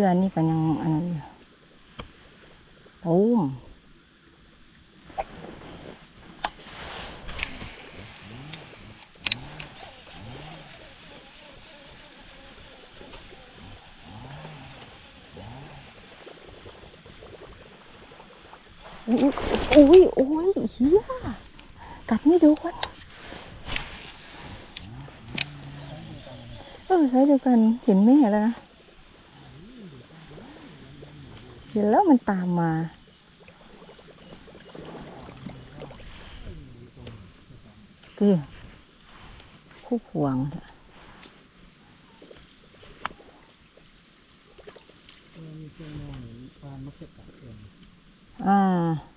รือนี่ก็ยังอันนั้นตูมอุ้ยอุ้ยโอ้ยเฮียกัดไม่โดนเออใช้เดียวกันเห็นแม่แล้วนะ เห็นแล้วมันตามมาคือคู่พวงเถอะอ่า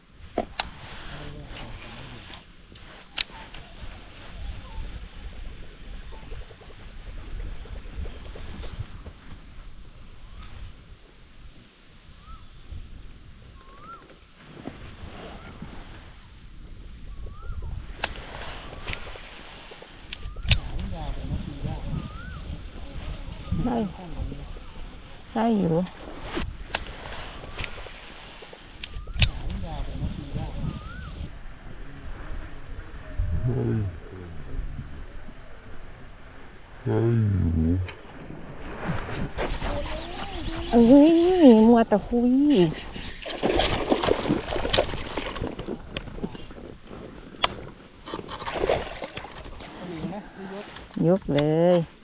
ได้ได้อยู่เอ้ยมัวแต่คุยยกเลย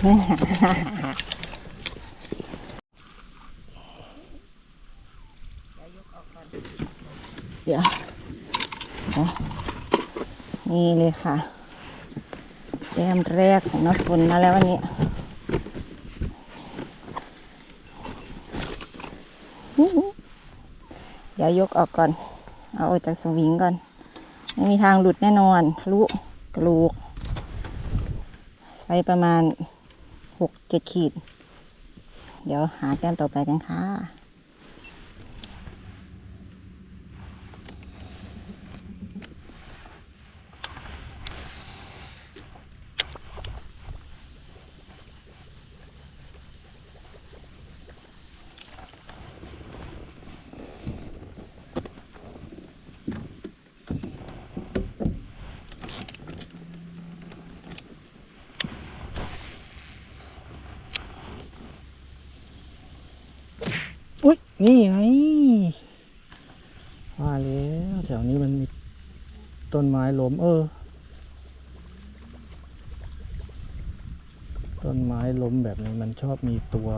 เดี๋ยวนี่เลยค่ะแต้มแรกของน้ำฝนมาแล้ววันนี้เดี๋ยวยกออกก่อน เอาออกจากสวิงก่อน ไม่มีทางหลุดแน่นอนทะลุกระลูก ใช้ประมาณ หกเจ็ดขีด เดี๋ยวหาแต้มต่อไปกันค่ะ อุ้ย นี่ไงว่าแล้วแถวนี้มันมีต้นไม้ล้มเออ ต้นไม้ล้มแบบนี้มันชอบมีตัว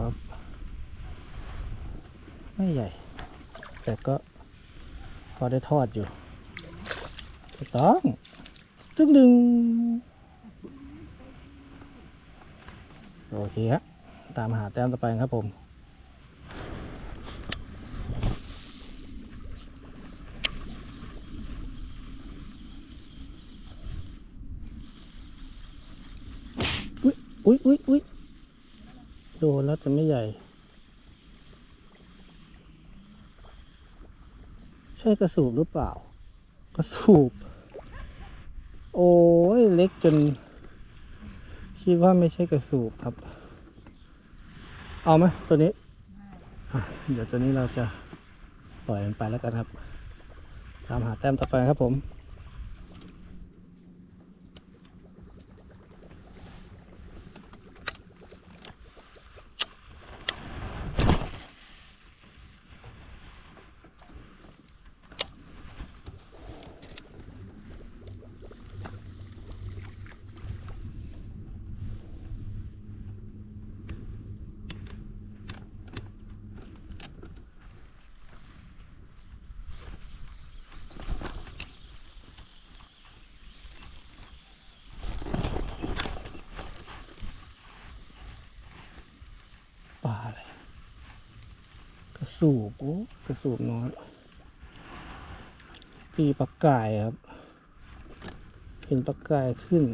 ไม่ใหญ่ แต่ก็พอได้ทอดอยู่ต้องตึ้งดึงโอเคครับตามหาแต้มต่อไปครับผม อุ้ยอุ้ยอุ้ยโดนแล้วแต่ไม่ใหญ่ ใช่กระสูบหรือเปล่า กระสูบ โอ้ยเล็กจน คิดว่าไม่ใช่กระสูบครับ เอาไหมตัวนี้ เดี๋ยวตัวนี้เราจะปล่อยมันไปแล้วกันครับ ตามหาแต้มต่อไปครับผม ป่าเลยกระสูบโอ้กระสูบน้อยตีปลากายครับ เห็นปลากายขึ้น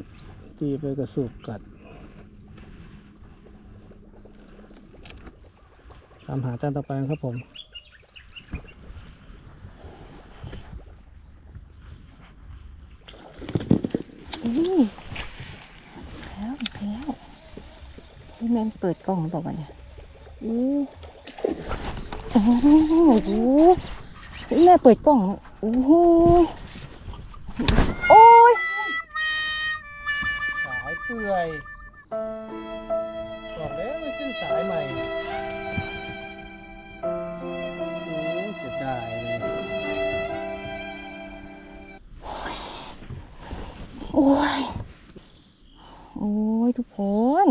ตีไปกระสูบกัดตามหาจานต่อไปครับผมแล้วแล้วพี่แมนเปิดกล้องหรือเปล่าเนี่ย อู้โอ้โหแม่เปิดกล้อง โอ้โหโอ้ยสายเปื่อยบอกแล้วไม่ขึ้นสายใหม่โอ้เสียดายเลยโอ้ย โอ้ย ทุกคน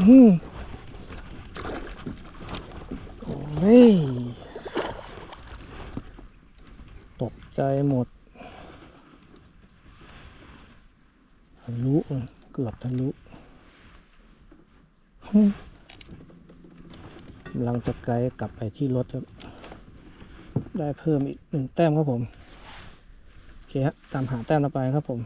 โอ้ย ตกใจหมด ทะลุเลยเกือบทะลุกำลังจะไกลกลับไปที่รถครับ ได้เพิ่มอีกหนึ่งแต้มครับผม โอเคฮะ ตามหาแต้มต่อไปครับผม